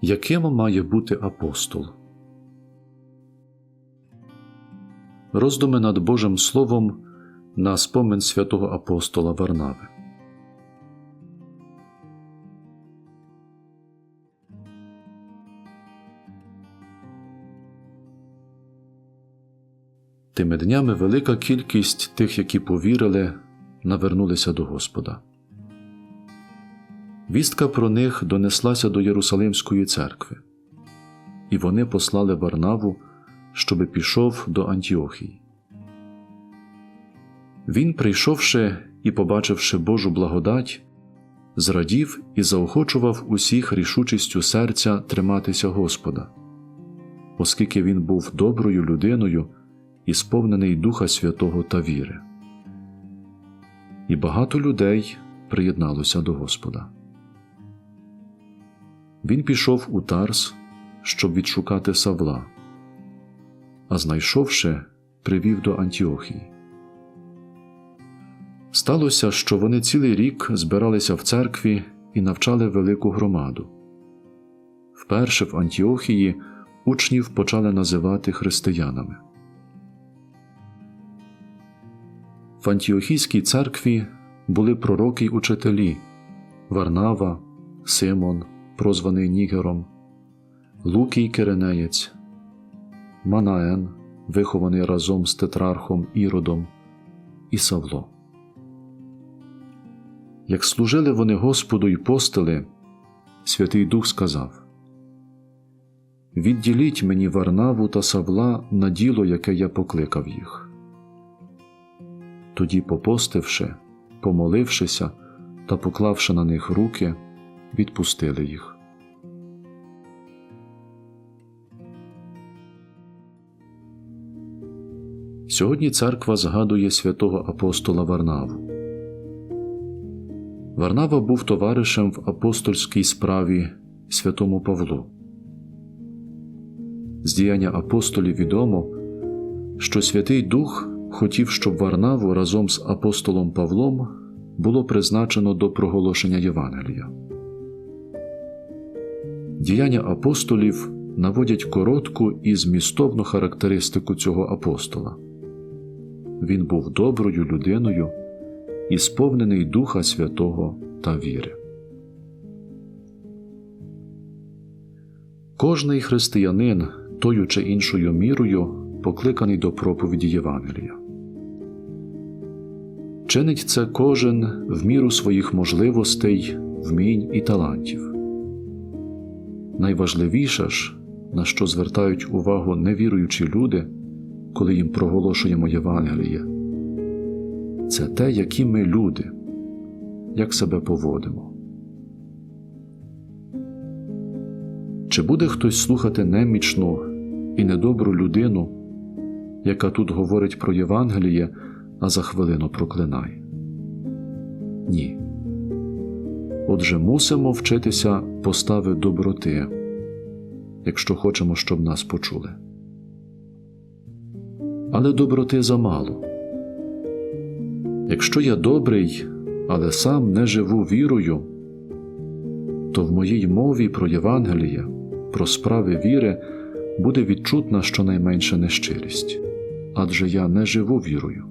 Яким має бути апостол? Роздуми над Божим Словом на спомин святого апостола Варнави. Тими днями велика кількість тих, які повірили, навернулися до Господа. Вістка про них донеслася до Єрусалимської церкви, і вони послали Варнаву, щоби пішов до Антіохії. Він, прийшовши і побачивши Божу благодать, зрадів і заохочував усіх рішучістю серця триматися Господа, оскільки він був доброю людиною і сповнений Духа Святого та віри. І багато людей приєдналося до Господа. Він пішов у Тарс, щоб відшукати Савла, а знайшовши, привів до Антіохії. Сталося, що вони цілий рік збиралися в церкві і навчали велику громаду. Вперше в Антіохії учнів почали називати християнами. В Антіохійській церкві були пророки й учителі Варнава, Симон, прозваний Нігером, Лукій Киренеєць, Манаен, вихований разом з тетрархом Іродом, і Савло. Як служили вони Господу й постили, Святий Дух сказав: Відділіть мені Варнаву та Савла на діло, яке я покликав їх. Тоді, попостивши, помолившися та поклавши на них руки, відпустили їх. Сьогодні церква згадує святого апостола Варнаву. Варнава був товаришем в апостольській справі святому Павлу. З діяння апостолів відомо, що Святий Дух хотів, щоб Варнаву разом з апостолом Павлом було призначено до проголошення Євангелія. Діяння апостолів наводять коротку і змістовну характеристику цього апостола. Він був доброю людиною і сповнений Духа Святого та віри. Кожний християнин тою чи іншою мірою покликаний до проповіді Євангелія. Чинить це кожен в міру своїх можливостей, вмінь і талантів. Найважливіше ж, на що звертають увагу невіруючі люди, коли їм проголошуємо Євангеліє, це те, які ми люди, як себе поводимо. Чи буде хтось слухати немічну і недобру людину, яка тут говорить про Євангеліє, а за хвилину проклинає? Ні. Отже, мусимо вчитися постави доброти, якщо хочемо, щоб нас почули. Але доброти замало. Якщо я добрий, але сам не живу вірою, то в моїй мові про Євангеліє, про справи віри буде відчутна щонайменша нещирість, адже я не живу вірою.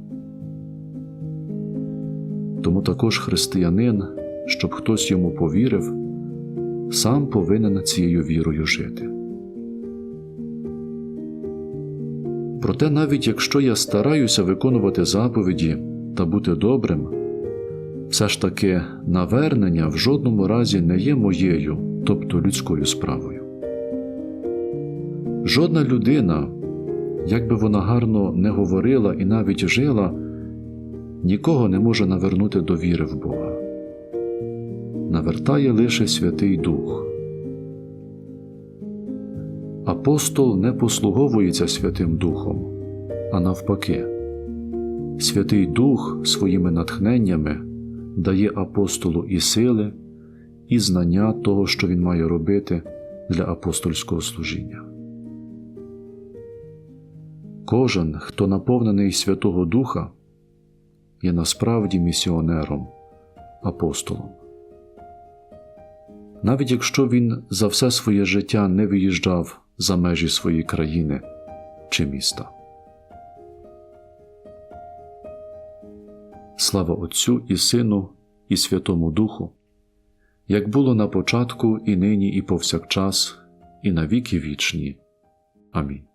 Тому також християнин, щоб хтось йому повірив, сам повинен цією вірою жити. Проте, навіть якщо я стараюся виконувати заповіді та бути добрим, все ж таки навернення в жодному разі не є моєю, тобто людською справою. Жодна людина, як би вона гарно не говорила і навіть жила, нікого не може навернути до віри в Бога. Навертає лише Святий Дух. Апостол не послуговується Святим Духом, а навпаки. Святий Дух своїми натхненнями дає апостолу і сили, і знання того, що він має робити для апостольського служіння. Кожен, хто наповнений Святого Духа, є насправді місіонером, апостолом. Навіть якщо він за все своє життя не виїжджав за межі своєї країни чи міста. Слава Отцю і Сину, і Святому Духу, як було на початку, і нині, і повсякчас, і на віки вічні. Амінь.